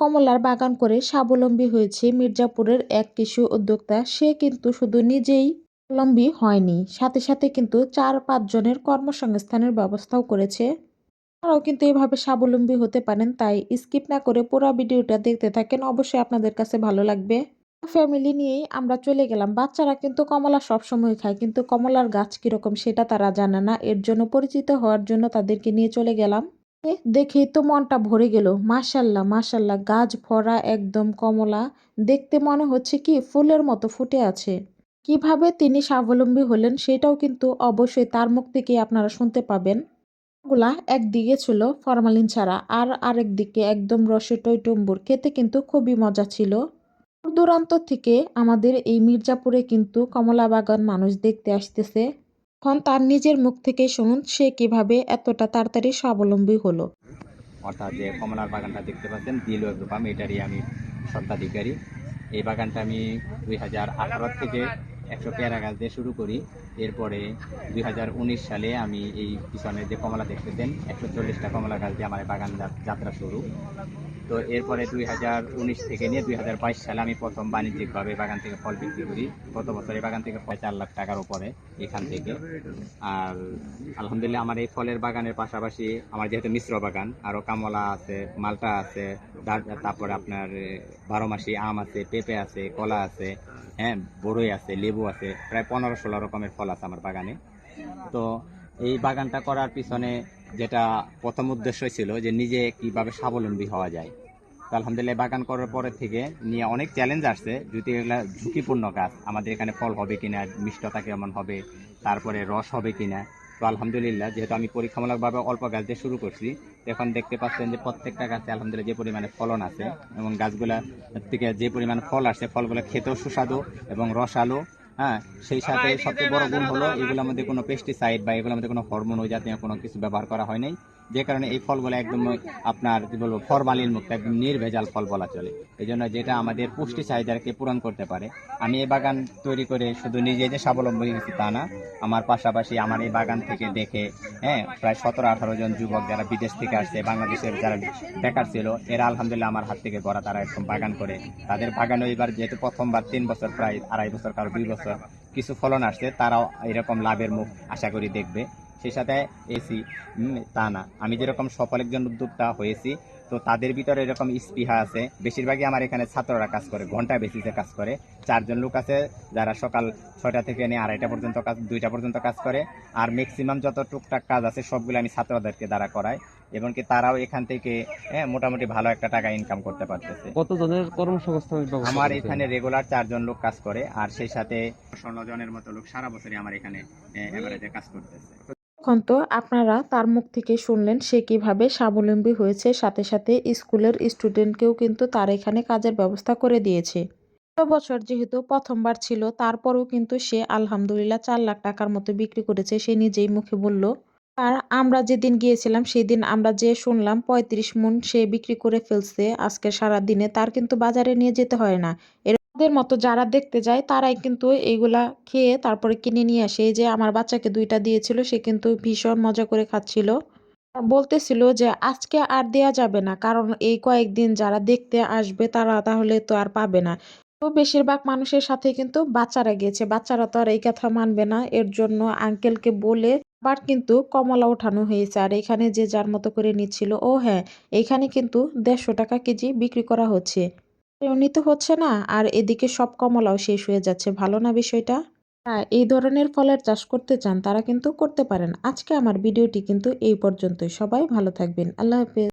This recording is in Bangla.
কমলার বাগান করে স্বাবলম্বী হয়েছে মির্জাপুরের এক কৃষি উদ্যোক্তা। সে কিন্তু শুধু নিজেই স্বাবলম্বী হয়নি, সাথে সাথে কিন্তু চার পাঁচজনের কর্মসংস্থানের ব্যবস্থাও করেছে। আপনারাও কিন্তু এভাবে স্বাবলম্বী হতে পারেন, তাই স্কিপ না করে পুরো ভিডিওটা দেখতে থাকেন, অবশ্যই আপনাদের কাছে ভালো লাগবে। ফ্যামিলি নিয়েই আমরা চলে গেলাম, বাচ্চারা কিন্তু কমলা সবসময় খায়, কিন্তু কমলার গাছ কীরকম সেটা তারা জানে না, এর জন্য পরিচিত হওয়ার জন্য তাদেরকে নিয়ে চলে গেলাম। এ দেখেই তো মনটা ভরে গেল। মাশাল্লাহ মাশাল্লাহ, গাছ ভরা একদম কমলা। দেখতে মনে হচ্ছে কি ফুলের মতো ফুটে আছে। কীভাবে তিনি স্বাবলম্বী হলেন সেটাও কিন্তু অবশ্যই তার মুখ থেকেই আপনারা শুনতে পাবেন। গুলা একদিকে ছিল ফরমালিন ছাড়া, আর আরেক দিকে একদম রসে টইটম্বুর। খেতে কিন্তু খুবই মজা ছিল। দূর দূরান্ত থেকে আমাদের এই মির্জাপুরে কিন্তু কমলা বাগান মানুষ দেখতে আসতেছে। এখন তার নিজের মুখ থেকে শুনুন, সে কীভাবে এতটা তাড়াতাড়ি স্বাবলম্বী হলো। অর্থাৎ যে কমলার বাগানটা দেখতে পাচ্ছেন, দিল গ্রুপাম এটারই আমি স্বত্বাধিকারী। এই বাগানটা আমি দুই হাজার আঠারো থেকে একশো পেয়ারা গাছ দিয়ে শুরু করি। এরপরে দুই হাজার উনিশ সালে আমি এই পিছনে যে কমলা দেখতেছেন, একশো চল্লিশটা কমলা গাছ দিয়ে আমার বাগান যাত্রা শুরু। তো এরপরে দুই হাজার উনিশ থেকে নিয়ে দুই হাজার বাইশ সালে আমি প্রথম বাণিজ্যিকভাবে বাগান থেকে ফল বিক্রি করি। গত বছর এই বাগান থেকে প্রায় চার লাখ টাকার উপরে এখান থেকে। আর আলহামদুলিল্লাহ আমার এই ফলের বাগানের পাশাপাশি আমার যেহেতু মিশ্র বাগান আরও কামলা আছে, মালটা আছে, তার- তারপরে আপনার বারো মাসি আম আছে, পেঁপে আছে, কলা আছে হ্যাঁ বড়ই আছে, লেবু আছে, প্রায় পনেরো ষোলো রকমের ফল আছে আমার বাগানে। তো এই বাগানটা করার পিছনে যেটা প্রথম উদ্দেশ্য ছিল যে নিজে কীভাবে স্বাবলম্বী হওয়া যায়। তো আলহামদুলিল্লাহ বাগান করার পরে থেকে নিয়ে অনেক চ্যালেঞ্জ আসছে, যদি এগুলা ঝুঁকিপূর্ণ গাছ আমাদের এখানে ফল হবে কিনা, মিষ্টতা কেমন হবে, তারপরে রস হবে কিনা। তো আলহামদুলিল্লাহ, যেহেতু আমি পরীক্ষামূলকভাবে অল্প গাছ দিয়ে শুরু করছি এখন দেখতে পাচ্ছেন যে প্রত্যেকটা গাছে আলহামদুলিল্লাহ যে পরিমাণে ফলন আছে এবং গাছগুলা থেকে যে পরিমাণ ফল আসছে, ফলগুলো খেতেও সুস্বাদু এবং রসালো হ্যাঁ সেই সাথে সবচেয়ে বড় গুণ হলো এগুলোর মধ্যে কোনো পেস্টিসাইড বা এগুলোর মধ্যে কোনো হরমোন ওই জাতীয় কোনো কিছু ব্যবহার করা হয় নাই। যে কারণে এই ফলগুলো একদম আপনার, কি বলব ফরমালিন মুক্ত একদম নির্ভেজাল ফল বলা চলে। এই জন্য যেটা আমাদের পুষ্টি চাহিদাকে পূরণ করতে পারে। আমি এই বাগান তৈরি করে শুধু নিজে যে স্বাবলম্বী হয়েছি তা না, আমার পাশাপাশি আমার এই বাগান থেকে দেখে হ্যাঁ প্রায় সতেরো আঠারো জন যুবক যারা বিদেশ থেকে আসছে, বাংলাদেশের যারা বেকার ছিল, এরা আলহামদুলিল্লাহ আমার হাত থেকে গড়া তারা একদম বাগান করে। তাদের বাগানে এবার যেহেতু প্রথমবার তিন বছর প্রায়, আড়াই বছর কারও দুই বছর কিছু ফলন আসছে, তারাও এরকম লাভের মুখ আশা করি দেখবে। সেই সাথে এসি তা না। আমি যেরকম সফল একজন উদ্যোক্তা হয়েছি তো তাদের ভিতরে এরকম স্পৃহা আছে। বেশিরভাগই আমার এখানে ছাত্ররা কাজ করে ঘণ্টা বেসিসে কাজ করে। চারজন লোক আছে যারা সকাল ছয়টা থেকে নিয়ে আড়াইটা পর্যন্ত কাজ দুইটা পর্যন্ত কাজ করে। আর ম্যাক্সিমাম যত টুকটাক কাজ আছে সবগুলো আমি ছাত্রদেরকে দ্বারা করাই। এবং কি তারাও এখান থেকে হ্যাঁ, মোটামুটি ভালো একটা টাকা ইনকাম করতে পারতেছে। কতজনের কর্মসংস্থানের ব্যবস্থা আমার এখানে রেগুলার চারজন লোক কাজ করে আর সেই সাথে ষোলো জনের মতো লোক সারা বছরই আমার এখানে এভারেজে কাজ করতেছে। এখন তো আপনারা তার মুখ থেকে শুনলেন সে কীভাবে স্বাবলম্বী হয়েছে। সাথে সাথে স্কুলের স্টুডেন্টকেও কিন্তু তার এখানে কাজের ব্যবস্থা করে দিয়েছে। বছর যেহেতু প্রথমবার ছিল, তারপরেও কিন্তু সে আলহামদুলিল্লাহ চার লাখ টাকার মতো বিক্রি করেছে। সে নিজেই মুখে বলল, আর আমরা যেদিন গিয়েছিলাম, সেদিন আমরা যে শুনলাম পঁয়ত্রিশ মন সে বিক্রি করে ফেলছে, আজকে সারা দিনে তার কিন্তু বাজারে নিয়ে যেতে হয় না। এদের মতো যারা দেখতে যায়, তারাই কিন্তু এইগুলা খেয়ে তারপরে কিনে নিয়ে আসে। যে আমার বাচ্চাকে দুইটা দিয়েছিল, সে কিন্তু ভীষণ মজা করে খাচ্ছিল। বলতেছিল যে, আজকে আর দেয়া যাবে না, কারণ এই কয়েকদিন যারা দেখতে আসবে, তারা তাহলে তো আর পাবে না। তো বেশিরভাগ মানুষের সাথে কিন্তু বাচ্চারা গিয়েছে। বাচ্চারা তো আর এই কথা মানবে না। এর জন্য আঙ্কেলকে বলে আবার কিন্তু কমলা ওঠানো হয়েছে। আর এখানে যে যার মতো করে নিচ্ছিল, ও হ্যাঁ এখানে কিন্তু দেড়শো টাকা কেজি বিক্রি করা হচ্ছে। নিতে হচ্ছে না, আর এদিকে সব কমলাও শেষ হয়ে যাচ্ছে, ভালো না বিষয়টা? হ্যাঁ এই ধরনের ফলের চাষ করতে চান তারা কিন্তু করতে পারেন। আজকে আমার ভিডিওটি কিন্তু এই পর্যন্তই। সবাই ভালো থাকবেন। আল্লাহ হাফেজ।